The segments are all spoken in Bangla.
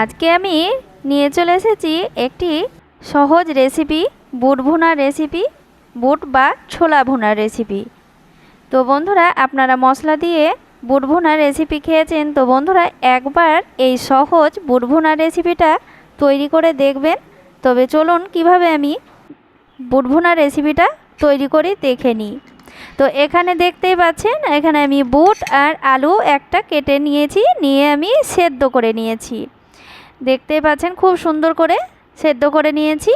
আজকে আমি নিয়ে চলে এসেছি একটি সহজ রেসিপি, বুট ভুনার রেসিপি, বুট বা ছোলা ভুনার রেসিপি। তো বন্ধুরা, আপনারা মশলা দিয়ে বুট ভুনার রেসিপি খেয়েছেন, তো বন্ধুরা একবার এই সহজ বুট ভুনার রেসিপিটা তৈরি করে দেখবেন। তবে চলুন কীভাবে আমি বুট ভুনার রেসিপিটা তৈরি করি দেখে নিই। তো এখানে দেখতেই পাচ্ছেন, এখানে আমি বুট আর আলু একটা কেটে নিয়েছি, নিয়ে আমি সেদ্ধ করে নিয়েছি। দেখতেই পাচ্ছেন, খুব সুন্দর করে সেদ্ধ করে নিয়েছি।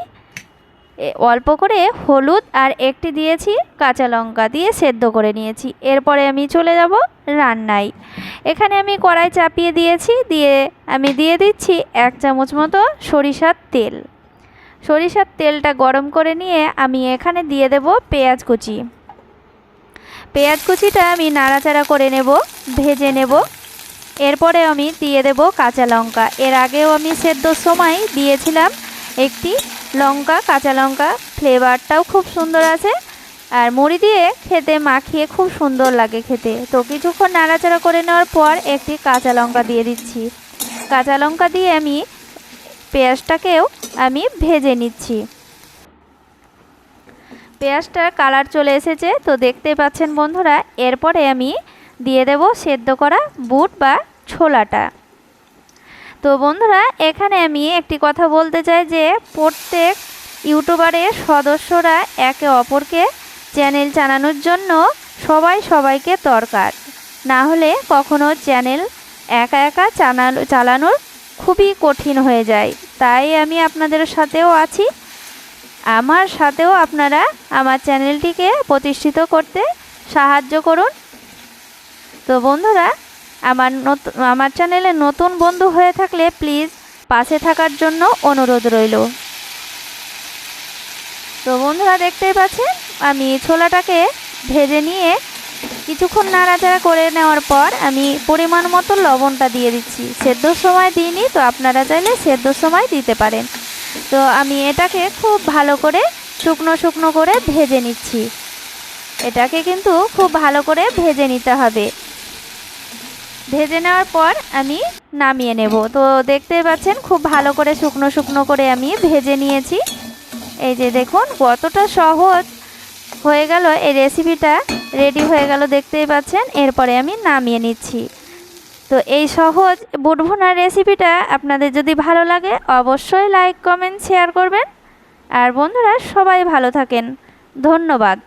অল্প করে হলুদ আর একটি দিয়েছি কাঁচা লঙ্কা দিয়ে সেদ্ধ করে নিয়েছি। এরপরে আমি চলে যাব রান্নায়। এখানে আমি কড়াই চাপিয়ে দিয়েছি, দিয়ে আমি দিয়ে দিচ্ছি এক চামচ মতো সরিষার তেল। সরিষার তেলটা গরম করে নিয়ে আমি এখানে দিয়ে দেব পেঁয়াজ কুচি। পেঁয়াজ কুচিটা আমি নাড়াচাড়া করে নেব, ভেজে নেব। এরপরে আমি দিয়ে দেব কাঁচা লঙ্কা। এর আগেও আমি সেদ্ধর সময় দিয়েছিলাম একটি লঙ্কা, কাঁচা লঙ্কা ফ্লেভারটাও খুব সুন্দর আছে। আর মুড়ি দিয়ে খেতে মাখিয়ে খুব সুন্দর লাগে খেতে। তো কিছুক্ষণ নাড়াচাড়া করে নেওয়ার পর একটি কাঁচা লঙ্কা দিয়ে দিচ্ছি। কাঁচা লঙ্কা দিয়ে আমি পেঁয়াজটাকেও আমি ভেজে নিচ্ছি। পেঁয়াজটার কালার চলে এসেছে, তো দেখতে পাচ্ছেন বন্ধুরা, এরপরে আমি দিয়ে দেব সেদ্ধ করা বুট বা ছোলাটা। তো বন্ধুরা, এখানে আমি একটি কথা বলতে চাই যে, প্রত্যেক ইউটিউবারের সদস্যরা একে অপরকে চ্যানেল চালানোর জন্য সবাই সবাইকে দরকার। না হলে কখনো চ্যানেল একা একা চালানো চালানোর খুবই কঠিন হয়ে যায়। তাই আমি আপনাদের সাথেও আছি। আমার সাথেও আপনারা আমার চ্যানেলটিকে প্রতিষ্ঠিত করতে সাহায্য করুন। তো বন্ধুরা, আমার নতুন আমার চ্যানেলে নতুন বন্ধু হয়ে থাকলে প্লিজ পাশে থাকার জন্য অনুরোধ রইল। তো বন্ধুরা, দেখতেই পাচ্ছেন, আমি ছোলাটাকে ভেজে নিয়ে কিছুক্ষণ নাড়াচাড়া করে নেওয়ার পর আমি পরিমাণ মতো লবণটা দিয়ে দিচ্ছি। সেদ্ধর সময় দিইনি, তো আপনারা চাইলে সেদ্ধর সময় দিতে পারেন। তো আমি এটাকে খুব ভালো করে শুকনো শুকনো করে ভেজে নিচ্ছি। এটাকে কিন্তু খুব ভালো করে ভেজে নিতে হবে। ভেজে নেওয়ার পর আমি নামিয়ে নেব। তো দেখতেই পাচ্ছেন, খুব ভালো করে শুকনো শুকনো করে আমি ভেজে নিয়েছি। এই যে দেখুন, কতটা সহজ হয়ে গেল এই রেসিপিটা রেডি হয়ে গেল, দেখতেই পাচ্ছেন, এরপরে আমি নামিয়ে নিচ্ছি। তো এই সহজ বুটভুনার রেসিপিটা আপনাদের যদি ভালো লাগে, অবশ্যই লাইক কমেন্ট শেয়ার করবেন। আর বন্ধুরা, সবাই ভালো থাকেন। ধন্যবাদ।